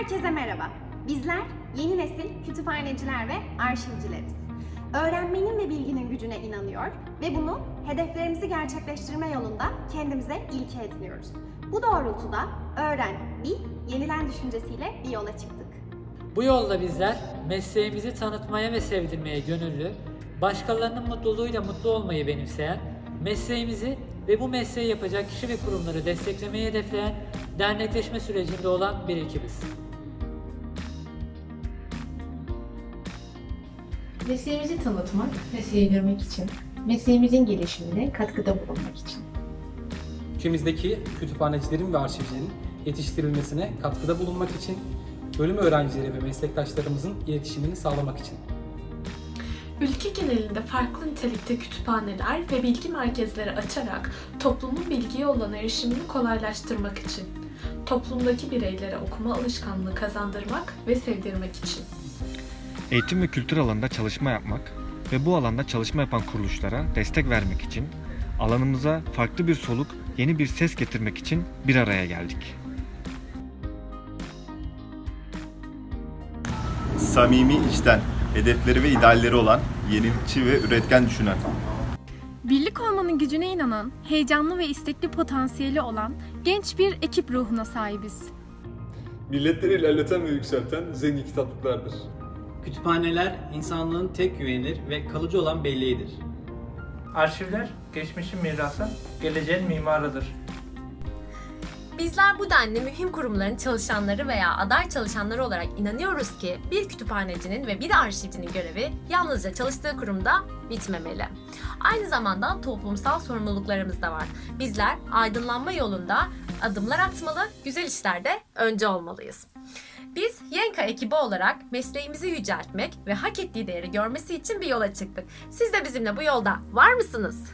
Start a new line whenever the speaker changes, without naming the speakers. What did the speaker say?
Herkese merhaba. Bizler yeni nesil kütüphaneciler ve arşivcileriz. Öğrenmenin ve bilginin gücüne inanıyor ve bunu hedeflerimizi gerçekleştirme yolunda kendimize ilke ediniyoruz. Bu doğrultuda öğren, bil, yenilen düşüncesiyle bir yola çıktık.
Bu yolda bizler mesleğimizi tanıtmaya ve sevdirmeye gönüllü, başkalarının mutluluğuyla mutlu olmayı benimseyen, mesleğimizi ve bu mesleği yapacak kişi ve kurumları desteklemeyi hedefleyen dernekleşme sürecinde olan bir ekibiz.
Mesleğimizi tanıtmak ve sevdirmek için, mesleğimizin gelişimine katkıda bulunmak için.
Ülkemizdeki kütüphanecilerin ve arşivcilerin yetiştirilmesine katkıda bulunmak için, bölüm öğrencileri ve meslektaşlarımızın iletişimini sağlamak için.
Ülke genelinde farklı nitelikte kütüphaneler ve bilgi merkezleri açarak toplumun bilgiye olan erişimini kolaylaştırmak için, toplumdaki bireylere okuma alışkanlığı kazandırmak ve sevdirmek için.
Eğitim ve kültür alanında çalışma yapmak ve bu alanda çalışma yapan kuruluşlara destek vermek için alanımıza farklı bir soluk, yeni bir ses getirmek için bir araya geldik.
samimi içten, hedefleri ve idealleri olan, yenilikçi ve üretken düşünen.
Birlik olmanın gücüne inanan, heyecanlı ve istekli potansiyeli olan genç bir ekip ruhuna sahibiz.
milletleri ilerleten ve yükselten zengin kitaplıklardır.
Kütüphaneler insanlığın tek güvenilir ve kalıcı olan belleğidir.
Arşivler geçmişin mirası, geleceğin mimarıdır.
Bizler bu denli mühim kurumların çalışanları veya aday çalışanları olarak inanıyoruz ki bir kütüphanecinin ve bir arşivcinin görevi yalnızca çalıştığı kurumda bitmemeli. Aynı zamanda toplumsal sorumluluklarımız da var. Bizler aydınlanma yolunda adımlar atmalı, güzel işlerde önce olmalıyız. Biz Yenka ekibi olarak mesleğimizi yüceltmek ve hak ettiği değeri görmesi için bir yola çıktık. Siz de bizimle bu yolda var mısınız?